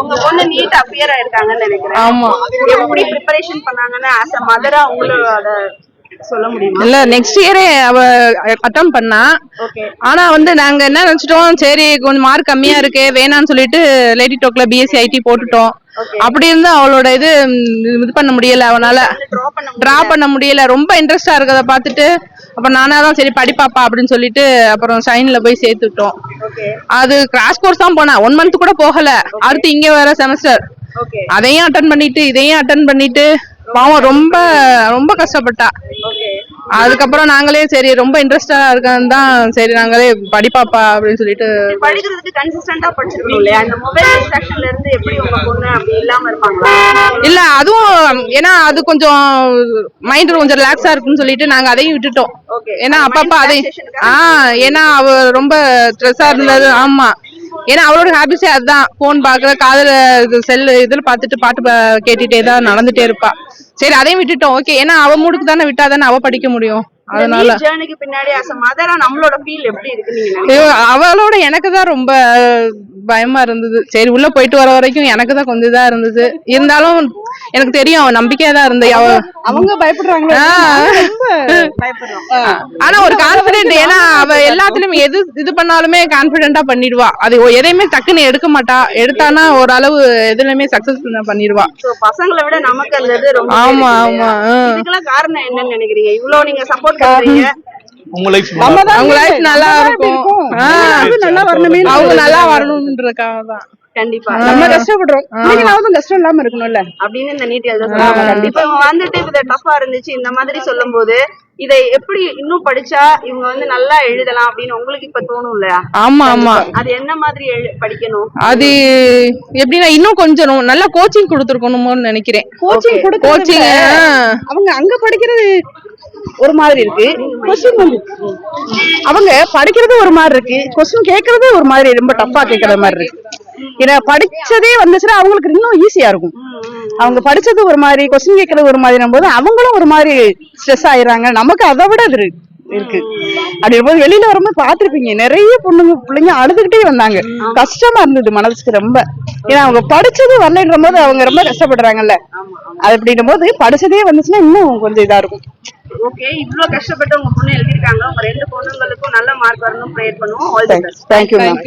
உங்க பொண்ணு NEET appear ஆயிருக்காங்கன்னு நினைக்கிறேன். ஆமா. எப்படி ப்ரிப்பரேஷன் பண்ணாங்கன்னு ஆஸ் அ மதரா உங்களோட இல்ல நெக்ஸ்ட் இயரே அவ அட்டம் பண்ணா. ஆனா வந்து நாங்க என்ன நினைச்சிட்டோம் சரி கொஞ்சம் மார்க் கம்மியா இருக்கு வேணாம்னு சொல்லிட்டு லேடி டோக்ல பிஎஸ்சி ஐடி போட்டுட்டோம். அப்படி இருந்து அவளோட இது இது பண்ண முடியல அவனால. டிரா பண்ண முடியல. ரொம்ப இன்ட்ரெஸ்டா இருக்கத பார்த்துட்டு அப்ப நானா தான் சரி படிப்பாப்பா அப்படின்னு சொல்லிட்டு அப்புறம் சைன்ல போய் சேர்த்துட்டோம். அது கிராஸ் கோர்ஸ் தான் போனா ஒன் மந்த் கூட போகல. அடுத்து இங்க வேற செமஸ்டர் அதையும் அட்டன் பண்ணிட்டு இதையும் அட்டன் பண்ணிட்டு பாவம் ரொம்ப ரொம்ப கஷ்டப்பட்டா. அதுக்கப்புறம் நாங்களே சரி ரொம்ப இன்ட்ரெஸ்டா இருக்கான்னு தான் சரி நாங்களே படிப்பாப்பா அப்படின்னு சொல்லிட்டு படிக்கிறதுக்கு கன்சிஸ்டன்டா படிச்சிருக்கணும் இல்லையா? இந்த மொபைல் டிஸ்ட்ராக்ஷன்ல இருந்து எப்படி உங்க பொண்ணு அப்படி இல்லாம இருப்பாங்களா இல்ல அதுவும் ஏன்னா அது கொஞ்சம் மைண்ட் கொஞ்சம் ரிலாக்ஸா இருக்குன்னு சொல்லிட்டு நாங்க அதையும் விட்டுட்டோம். ஏன்னா அப்பப்ப அதை ஆ ஏன்னா அவ ரொம்ப ஸ்ட்ரெஸ்ஸா இருந்தது. ஆமா. ஏன்னா அவளோட ஹாபிஸே அதுதான். போன் பாக்குற காதுல செல் இதுல பாத்துட்டு பாட்டு கேட்டுட்டே தான் நடந்துட்டே இருப்பா. சரி அதையும் விட்டுட்டோம். ஓகே ஏன்னா அவ மூடுக்கு தானே விட்டா தானே அவ படிக்க முடியும். அதனால. அவளோட எனக்கு தான் ரொம்ப பயமா இருந்தது. சரி உள்ள போயிட்டு வர வரைக்கும் எனக்கு தான் கொஞ்சம் இதா இருந்தது. இருந்தாலும் எனக்கு தெரியும் நம்பிக்கையா தான் இருந்தது. அவ அவங்க பயப்படுறாங்க ஆனா ஒரு கான்பிடென்ட் ஏன்னா அவ எல்லாத்துலயும் எது இது பண்ணாலுமே கான்பிடென்ட்டா பண்ணிடுவா. அது எதையுமே டக்குன்னு எடுக்க மாட்டா. எடுத்தானா ஓரளவு எதுலயுமே சக்சஸ்ஃபுல் பண்ணிடுவா. சோ பசங்களை விட நமக்கு அந்த இது ரொம்ப ஆமா ஆமா. இதுக்கெல்லாம் காரணம் என்னன்னு நினைக்கிறீங்க? இவ்வளவு நீங்க சப்போர்ட் பண்றீங்க. உங்க லைஃப் அவங்க லைஃப் நல்லா இருக்கும். ஆ. நல்லா வரணுமே அவங்க நல்லா வரணும்ன்றதுக்காக தான். கண்டிப்பா. நம்ம கஷ்டப்படுறோம். கஷ்டம் இல்லாம இருக்கணும்ல? அப்படின்னு இந்த நீட் எழுத சொன்னாங்க இப்ப இவங்க வந்துட்டு இது டஃபா இருந்துச்சு இந்த மாதிரி சொல்லும் போது இதை எப்படி இன்னும் படிச்சா இவங்க வந்து நல்லா எழுதலாம் அப்படின்னு உங்களுக்கு இப்ப தோணும் இல்லையா? ஆமா ஆமா. அது என்ன மாதிரி படிக்கணும்? அது எப்படின்னா இன்னும் கொஞ்சம் நல்லா கோச்சிங் கொடுத்துருக்கணுமோன்னு நினைக்கிறேன். கோச்சிங் அவங்க அங்க படிக்கிறது ஒரு மாதிரி இருக்கு. கொஸ்டின் வந்து அவங்க படிக்கிறது ஒரு மாதிரி இருக்கு. கொஸ்டின் கேக்குறது ஒரு மாதிரி ரொம்ப டஃப்பா கேக்குற மாதிரி இருக்கு. ஏன்னா படிச்சதே வந்துச்சுன்னா அவங்களுக்கு இன்னும் ஈஸியா இருக்கும். அவங்க படிச்சது ஒரு மாதிரி கொஸ்டின் கேட்கறது ஒரு மாதிரி போது அவங்களும் ஒரு மாதிரி ஸ்ட்ரெஸ் ஆயிடுறாங்க. நமக்கு அதை விட அது இருக்கு. அப்படி இருக்கும்போது வெளியில வரும்போது பாத்திருப்பீங்க நிறைய பொண்ணுங்க பிள்ளைங்க அழுதுகிட்டே வந்தாங்க. கஷ்டமா இருந்தது மனசுக்கு ரொம்ப. ஏன்னா அவங்க படிச்சது வரலன்ற போது அவங்க ரொம்ப கஷ்டப்படுறாங்கல்ல. அது அப்படின்னும் போது படிச்சதே வந்துச்சுன்னா இன்னும் கொஞ்சம் இதா இருக்கும். ஓகே இவ்ளோ கஷ்டப்பட்டு உங்க பொண்ணு எழுதிருக்காங்க உங்க ரெண்டு பொண்ணுங்களுக்கும் நல்ல மார்க் வரணும் ப்ரேயர் பண்ணுவோம். All the best thank you ma'am